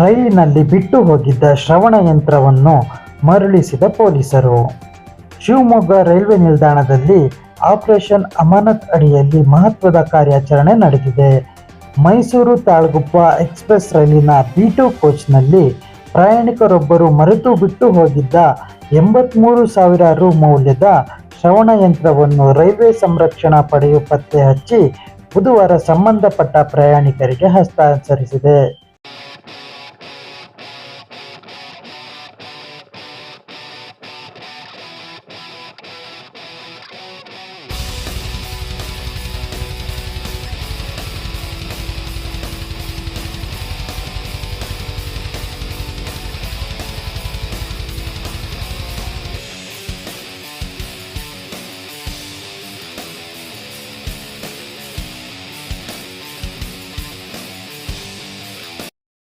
ರೈಲಿನಲ್ಲಿ ಬಿಟ್ಟು ಹೋಗಿದ್ದ ಶ್ರವಣ ಯಂತ್ರವನ್ನು ಮರಳಿಸಿದ ಪೊಲೀಸರು. ಶಿವಮೊಗ್ಗ ರೈಲ್ವೆ ನಿಲ್ದಾಣದಲ್ಲಿ ಆಪರೇಷನ್ ಅಮಾನತ್ ಅಡಿಯಲ್ಲಿ ಮಹತ್ವದ ಕಾರ್ಯಾಚರಣೆ ನಡೆದಿದೆ. ಮೈಸೂರು ತಾಳ್ಗುಪ್ಪ ಎಕ್ಸ್ಪ್ರೆಸ್ ರೈಲಿನ ಬಿ ಟು ಕೋಚ್ನಲ್ಲಿ ಪ್ರಯಾಣಿಕರೊಬ್ಬರು ಮರೆತು ಬಿಟ್ಟು ಹೋಗಿದ್ದ ಎಂಬತ್ಮೂರು ಸಾವಿರ ರು ಮೌಲ್ಯದ ಶ್ರವಣ ಯಂತ್ರವನ್ನು ರೈಲ್ವೆ ಸಂರಕ್ಷಣಾ ಪಡೆಯು ಪತ್ತೆ ಹಚ್ಚಿ ಬುಧವಾರ ಸಂಬಂಧಪಟ್ಟ ಪ್ರಯಾಣಿಕರಿಗೆ ಹಸ್ತಾಂತರಿಸಿದೆ.